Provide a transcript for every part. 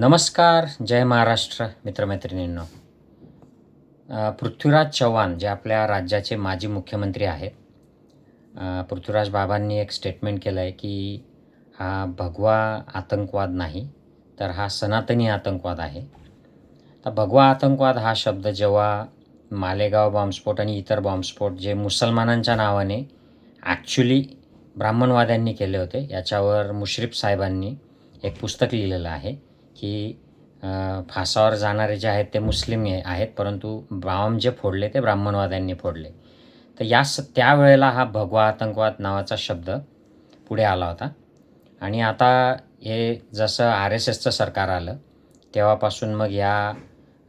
नमस्कार जय महाराष्ट्र मित्रमैत्रिणींनो. पृथ्वीराज चव्हाण जे आपल्या राज्याचे माजी मुख्यमंत्री आहेत पृथ्वीराज बाबांनी एक स्टेटमेंट केलं आहे की हा भगवा आतंकवाद नाही तर हा सनातनी आतंकवाद आहे. तर भगवा आतंकवाद हा शब्द जेव्हा मालेगाव बॉम्बस्फोट आणि इतर बॉम्बस्फोट जे मुसलमानांच्या नावाने ॲक्च्युली ब्राह्मणवाद्यांनी केले होते याच्यावर मुश्रीफ साहेबांनी एक पुस्तक लिहिलेलं आहे. की फासावर जाणारे जे आहेत ते मुस्लिम हे- आहेत परंतु बॉम्ब जे फोडले ते ब्राह्मणवाद्यांनी फोडले. तर या स त्यावेळेला हा भगवा आतंकवाद नावाचा शब्द पुढे आला होता. आणि आता हे जसं आर एस एसचं सरकार आलं तेव्हापासून मग या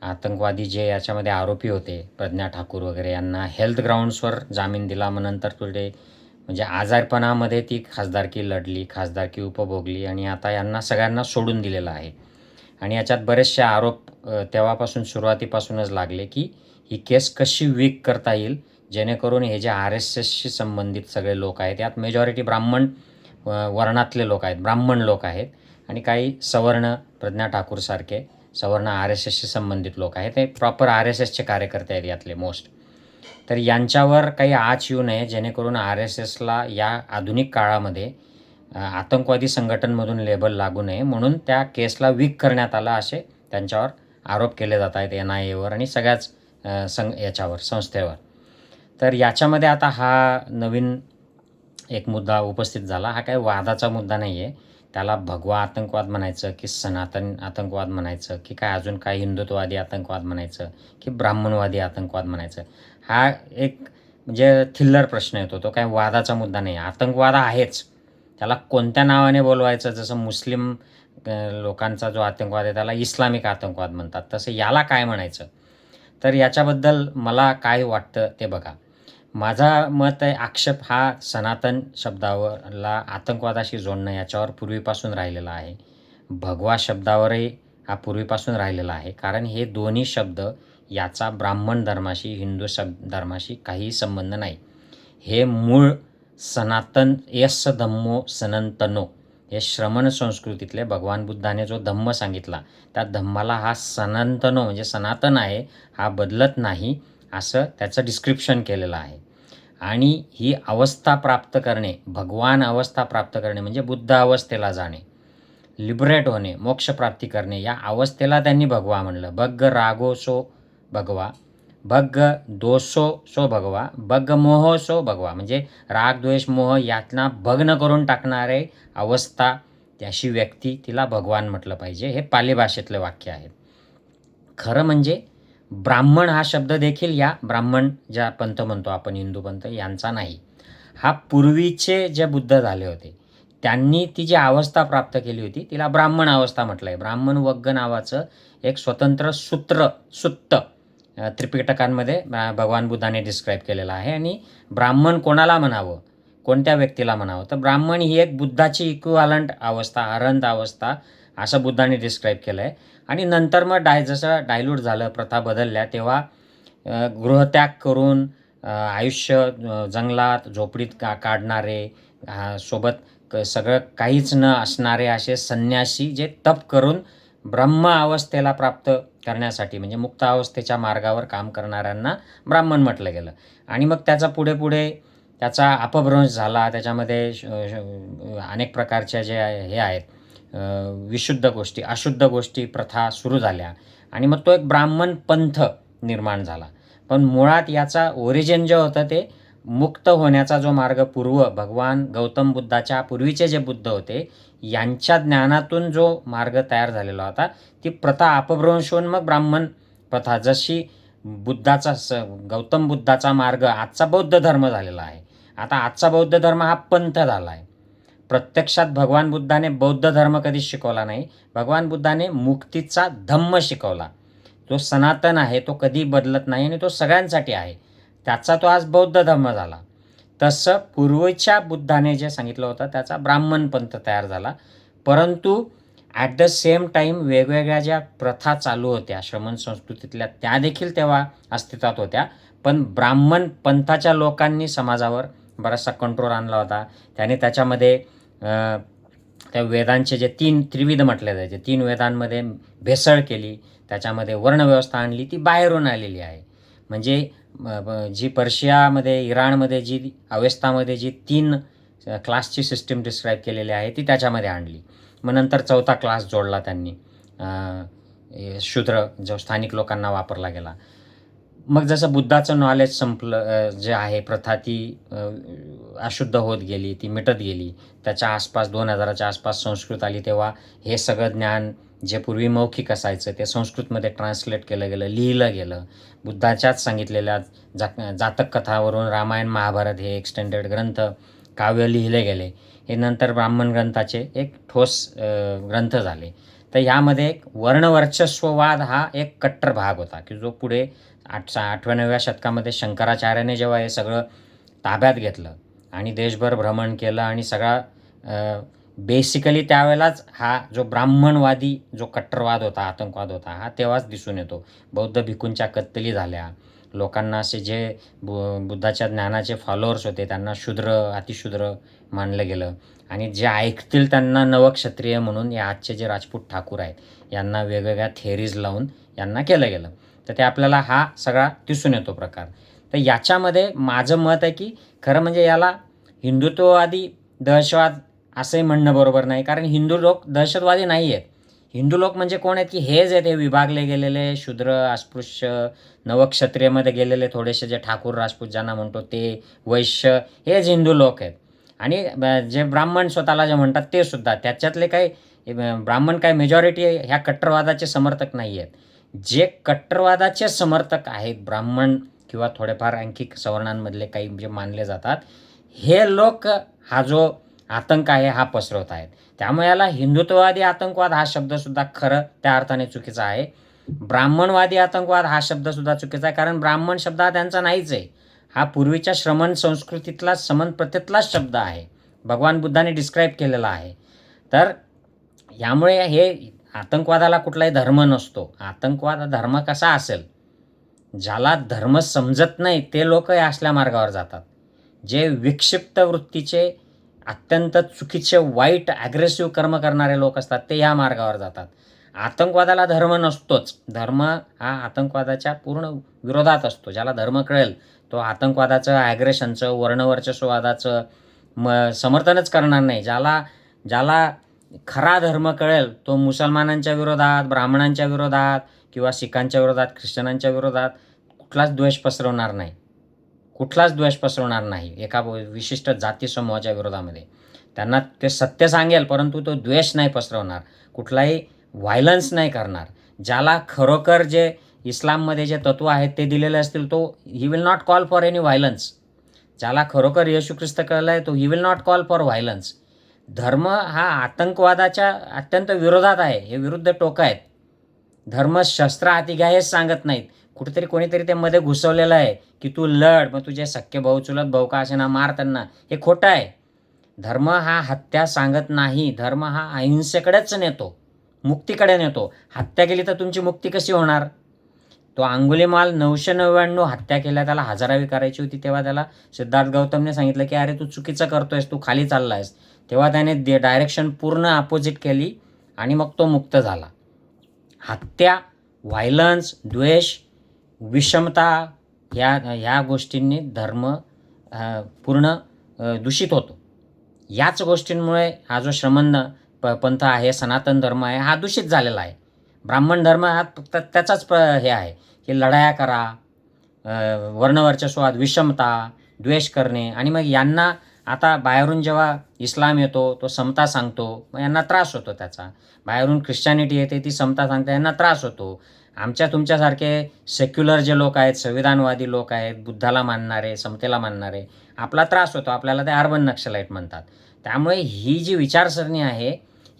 आतंकवादी जे याच्यामध्ये आरोपी होते प्रज्ञा ठाकूर वगैरे यांना हेल्थ ग्राउंड्सवर जामीन दिला. मग नंतर पुढे म्हणजे आजारपणामध्ये ती खासदारकी लढली खासदारकी उपभोगली. आणि आता यांना सगळ्यांना सोडून दिलेलं आहे. आणि याच्यात बरेचसे आरोप तेव्हापासून सुरुवातीपासूनच लागले की ही केस कशी वीक करता येईल जेणेकरून हे जे आर एस एसशी संबंधित सगळे लोक आहेत यात मेजॉरिटी ब्राह्मण वर्णातले लोक आहेत ब्राह्मण लोक आहेत आणि काही सवर्ण प्रज्ञा ठाकूरसारखे सवर्ण आर एस एसशी संबंधित लोक आहेत. ते प्रॉपर आर एस एसचे कार्यकर्ते आहेत यातले मोस्ट तर यांच्यावर काही आच येऊ नये जेणेकरून आर एस एसला या आधुनिक काळामध्ये आतंकवादी संघटनमधून लेबल लागू नये म्हणून त्या केसला वीक करण्यात आला असे त्यांच्यावर आरोप केले जात आहेत एन आय एवर आणि सगळ्याच सं याच्यावर संस्थेवर. तर याच्यामध्ये आता हा नवीन एक मुद्दा उपस्थित झाला. हा काही वादाचा मुद्दा नाही आहे त्याला भगवा आतंकवाद म्हणायचं की सनातन आतंकवाद म्हणायचं की काय अजून काय हिंदुत्ववादी आतंकवाद म्हणायचं की ब्राह्मणवादी आतंकवाद म्हणायचं. हा एक म्हणजे थिल्लर प्रश्न येतो. तो काय वादाचा मुद्दा नाही आतंकवाद आहेच. त्याला कोणत्या नावाने बोलवायचं? जसं मुस्लिम लोकांचा जो आतंकवाद आहे त्याला इस्लामिक आतंकवाद म्हणतात. तसं याला काय म्हणायचं? तर याच्याबद्दल मला काय वाटतं ते बघा. माझा मत आहे आक्षेप हा सनातन शब्दावरला आतंकवादाशी जोडणं याच्यावर पूर्वीपासून राहिलेला आहे. भगवा शब्दावरही हा पूर्वीपासून राहिलेला आहे. कारण हे दोन्ही शब्द याचा ब्राह्मण धर्माशी हिंदू शब्द धर्माशी काहीही संबंध नाही. हे मूळ सनातन यस धम्मो सनंतनो. हे श्रमण संस्कृतीतले भगवान बुद्धाने जो धम्म सांगितला त्या धम्माला हा सनातनो म्हणजे सनातन आहे हा बदलत नाही असं त्याचं डिस्क्रिप्शन केलेलं आहे. आणि ही अवस्था प्राप्त करणे भगवान अवस्था प्राप्त करणे म्हणजे बुद्ध अवस्थेला जाणे. लिबरेट होणे मोक्षप्राप्ती करणे या अवस्थेला त्यांनी भगवा म्हणलं. भग्ग रागो सो भगवा. भग्ग दोषो सो भगवा. भग्ग मोह सो भगवा. म्हणजे राग द्वेष मोह यातना भग्न करून टाकणारे अवस्था त्याशी व्यक्ती तिला भगवान म्हटलं पाहिजे हे पालीभाषेतलं वाक्य आहे. खरं म्हणजे ब्राह्मण हा शब्द देखील या ब्राह्मण ज्या पंथ म्हणतो आपण हिंदू पंथ यांचा नाही. हा पूर्वीचे जे बुद्ध झाले होते त्यांनी ती जी अवस्था प्राप्त केली होती तिला ब्राह्मण अवस्था म्हटलं आहे ब्राह्मण वग्ग नावाचं एक स्वतंत्र सूत्र सुत्त. त्रिपिटकांमध्ये भगवान बुद्धाने डिस्क्राईब केलेलं आहे. आणि ब्राह्मण कोणाला म्हणावं? कोणत्या व्यक्तीला म्हणावं? तर ब्राह्मण ही एक बुद्धाची इक्विव्हॅलंट अवस्था अरंत अवस्था असं बुद्धाने डिस्क्राईब केलं आहे आणि नंतर मग डाय जसं डायल्यूट झालं प्रथा बदलल्या तेव्हा गृहत्याग करून आयुष्य जंगलात झोपडीत का काढणारे सोबत क सगळं काहीच न असणारे असे संन्यासी जे तप करून ब्रह्म अवस्थेला प्राप्त करण्यासाठी म्हणजे मुक्त अवस्थेच्या मार्गावर काम करणाऱ्यांना ब्राह्मण म्हटलं गेलं. आणि मग त्याचा पुढे पुढे त्याचा अपभ्रंश झाला. त्याच्यामध्ये श- अनेक प्रकारच्या जे हे आहेत विशुद्ध गोष्टी अशुद्ध गोष्टी प्रथा सुरू झाल्या. आणि मग तो एक ब्राह्मण पंथ निर्माण झाला. पण मुळात याचा ओरिजिन जे होतं ते मुक्त होण्याचा जो मार्ग पूर्व भगवान गौतम बुद्धाच्या पूर्वीचे जे बुद्ध होते यांच्या ज्ञानातून जो मार्ग तयार झालेला होता ती प्रथा अपभ्रंश होऊन मग ब्राह्मण प्रथा जशी बुद्धाचा स गौतम बुद्धाचा मार्ग आजचा बौद्ध धर्म झालेला आहे. आता आजचा बौद्ध धर्म हा पंथ झाला आहे. प्रत्यक्षात भगवान बुद्धाने बौद्ध धर्म कधीच शिकवला नाही भगवान बुद्धाने मुक्तीचा धम्म शिकवला. जो सनातन आहे तो कधी बदलत नाही आणि तो सगळ्यांसाठी आहे. त्याचा तो आज बौद्ध धर्म झाला. तसं पूर्वीच्या बुद्धाने जे सांगितलं होतं त्याचा ब्राह्मण पंथ तयार झाला. परंतु ॲट द सेम टाईम वेगवेगळ्या ज्या प्रथा चालू होत्या श्रमण संस्कृतीतल्या त्या देखील तेव्हा अस्तित्वात होत्या. पण ब्राह्मण पंथाच्या लोकांनी समाजावर बराचसा कंट्रोल आणला होता. त्याने त्याच्यामध्ये त्या वेदांचे जे तीन त्रिविध म्हटले जायचे तीन वेदांमध्ये भेसळ केली त्याच्यामध्ये वर्णव्यवस्था आणली ती बाहेरून आलेली आहे. म्हणजे जी पर्शियामध्ये इराणमध्ये जी अवेस्तामध्ये जी तीन क्लासची सिस्टीम डिस्क्राईब केलेली आहे ती त्याच्यामध्ये आणली. मग नंतर चौथा क्लास जोडला त्यांनी. शूद्र जो स्थानिक लोकांना वापरला गेला. मग जसं बुद्धाचं नॉलेज संपलं जे आहे प्रथा ती अशुद्ध होत गेली ती मिटत गेली. त्याच्या आसपास दोन हजाराच्या आसपास संस्कृत आली तेव्हा हे सगळं ज्ञान जे पूर्वी मौखिक असायचं ते संस्कृतमध्ये ट्रान्सलेट केलं गेलं लिहिलं गेलं. बुद्धाच्याच सांगितलेल्या जा जातक कथावरून रामायण महाभारत हे एक्सटेंडेड ग्रंथ काव्य लिहिले गेले. हे नंतर ब्राह्मण ग्रंथाचे एक ठोस ग्रंथ झाले. तर यामध्ये एक वर्णवर्चस्ववाद हा एक कट्टर भाग होता की जो पुढे आठ आठव्या शतकामध्ये शंकराचार्याने जेव्हा हे सगळं ताब्यात घेतलं आणि देशभर भ्रमण केलं आणि सगळा बेसिकली त्यावेळेलाच हा जो ब्राह्मणवादी जो कट्टरवाद होता आतंकवाद होता हा तेव्हाच दिसून येतो. बौद्ध भिकूंच्या कत्तली झाल्या. लोकांना असे जे बु बुद्धाच्या ज्ञानाचे फॉलोअर्स होते त्यांना शूद्र अतिशूद्र मानलं गेलं. आणि जे ऐकतील त्यांना नवक्षत्रिय म्हणून या आजचे जे राजपूत ठाकूर आहेत यांना वेगवेगळ्या थेरीज लावून यांना केलं गेलं. तर ते आपल्याला हा सगळा दिसून येतो प्रकार. तर याच्यामध्ये माझं मत आहे की खरं म्हणजे याला हिंदुत्ववादी दहशतवाद असंही म्हणणं बरोबर नाही. कारण हिंदू लोक दहशतवादी नाही आहेत हिंदू लोक म्हणजे कोण आहेत की हेच आहेत हे विभागले गेलेले शूद्र अस्पृश्य नवक्षत्रियमध्ये गेलेले थोडेसे जे ठाकूर राजपूत ज्यांना म्हणतो ते वैश्य हेच हिंदू लोक आहेत. आणि जे ब्राह्मण स्वतःला जे म्हणतात ते सुद्धा. त्याच्यातले काही ब्राह्मण काय मेजॉरिटी ह्या कट्टरवादाचे समर्थक नाही आहेत जे कट्टरवादाचे समर्थक आहेत ब्राह्मण किंवा थोडेफार आणखी सवर्णांमधले काही जे मानले जातात हे लोक हा जो आतंक आहे हा पसरवत आहेत. त्यामुळे याला हिंदुत्ववादी आतंकवाद हा शब्दसुद्धा खरं त्या अर्थाने चुकीचा आहे. ब्राह्मणवादी आतंकवाद हा शब्दसुद्धा चुकीचा आहे कारण ब्राह्मण शब्द हा त्यांचा नाहीच आहे. हा पूर्वीच्या श्रमण संस्कृतीतला समन प्रथेतलाच शब्द आहे. भगवान बुद्धाने डिस्क्राईब केलेला आहे. तर यामुळे हे आतंकवादाला कुठलाही धर्म नसतो. आतंकवाद धर्म कसा असेल? ज्याला धर्म समजत नाही ते लोक या असल्या मार्गावर जातात. जे विक्षिप्त वृत्तीचे अत्यंत चुकीचे वाईट ॲग्रेसिव्ह कर्म करणारे लोक असतात ते या मार्गावर जातात. आतंकवादाला धर्म नसतोच. धर्म हा आतंकवादाच्या पूर्ण विरोधात असतो. ज्याला धर्म कळेल तो आतंकवादाचं ॲग्रेशनचं वर्णवर्चस्ववादाचं म समर्थनच करणार नाही. ज्याला ज्याला खरा धर्म कळेल तो मुसलमानांच्या विरोधात ब्राह्मणांच्या विरोधात किंवा शिखांच्या विरोधात ख्रिश्चनांच्या विरोधात कुठलाच द्वेष पसरवणार नाही. कुठलाच द्वेष पसरवणार नाही एका विशिष्ट जाती समूहाच्या विरोधामध्ये. त्यांना ते सत्य सांगेल परंतु तो द्वेष नाही पसरवणार. कुठलाही व्हायलन्स नाही करणार. ज्याला खरोखर जे इस्लाममध्ये जे तत्व आहेत ते दिलेले असतील तो he will not call for any violence ज्याला खरोखर येशू ख्रिस्त कळलं आहे तो he will not call for violence धर्म हा आतंकवादाच्या अत्यंत विरोधात आहे. हे विरुद्ध टोकं आहेत. धर्म शस्त्र हाती घ्या हेच सांगत नाहीत. कुठेतरी कोणीतरी ते मध्ये घुसवलेलं आहे की तू लढ मग तुझे सख्य भाऊ चुलत भाऊ का असे ना मार त्यांना. हे खोटं आहे. धर्म हा हत्या सांगत नाही. धर्म हा अहिंसेकडेच नेतो. मुक्तीकडे नेतो. हत्या केली तर तुमची मुक्ती कशी होणार? तो अंगुलीमाल नऊशे नव्याण्णव हत्या केल्या त्याला हजारावी करायची होती तेव्हा त्याला सिद्धार्थ गौतमने सांगितलं की अरे तू चुकीचं करतोयस तू खाली चाललायस. तेव्हा त्याने दे डायरेक्शन पूर्ण अपोजिट केली आणि मग तो मुक्त झाला. हत्या व्हायलन्स द्वेष विषमता ह्या ह्या गोष्टींनी धर्म पूर्ण दूषित होतो. याच गोष्टींमुळे हा जो श्रमण प पंथ आहे सनातन धर्म आहे हा दूषित झालेला आहे. ब्राह्मण धर्म हा फक्त त्याचाच प हे आहे की लढाया करा वर्णवर्चस्वाद विषमता द्वेष करणे आणि मग यांना आता बाहेरून जेव्हा इस्लाम येतो तो समता सांगतो मग यांना त्रास होतो त्याचा. बाहेरून ख्रिश्चॅनिटी येते ती समता सांगते यांना त्रास होतो. आमच्या तुमच्यासारखे सेक्युलर जे लोक आहेत संविधानवादी लोक आहेत बुद्धाला मानणारे समतेला मानणारे आपला त्रास होतो आपल्याला ते अर्बन नक्षलाईट म्हणतात. त्यामुळे ही जी विचारसरणी आहे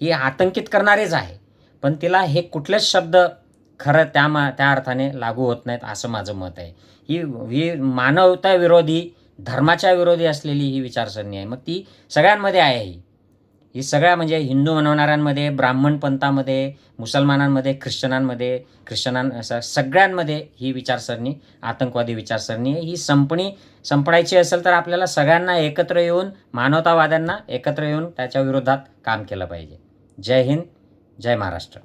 ही आतंकित करणारीच आहे. पण तिला हे कुठलेच शब्द खरं त्या मा त्या अर्थाने लागू होत नाहीत असं माझं मत आहे. ही ही मानवता विरोधी धर्माच्या विरोधी असलेली ही विचारसरणी आहे. मग ती सगळ्यांमध्ये आहे ही. ही सगळ्या म्हणजे हिंदू मनवणाऱ्यांमध्ये ब्राह्मण पंथामध्ये मुसलमानांमध्ये ख्रिश्चनांमध्ये ख्रिश्चनां असं सगळ्यांमध्ये ही विचारसरणी आतंकवादी विचारसरणी आहे. ही संपणी संपणायची असेल तर आपल्याला सगळ्यांना एकत्र येऊन मानवतावाद्यांना एकत्र येऊन त्याच्या विरोधात काम केलं पाहिजे. जय हिंद जय महाराष्ट्र.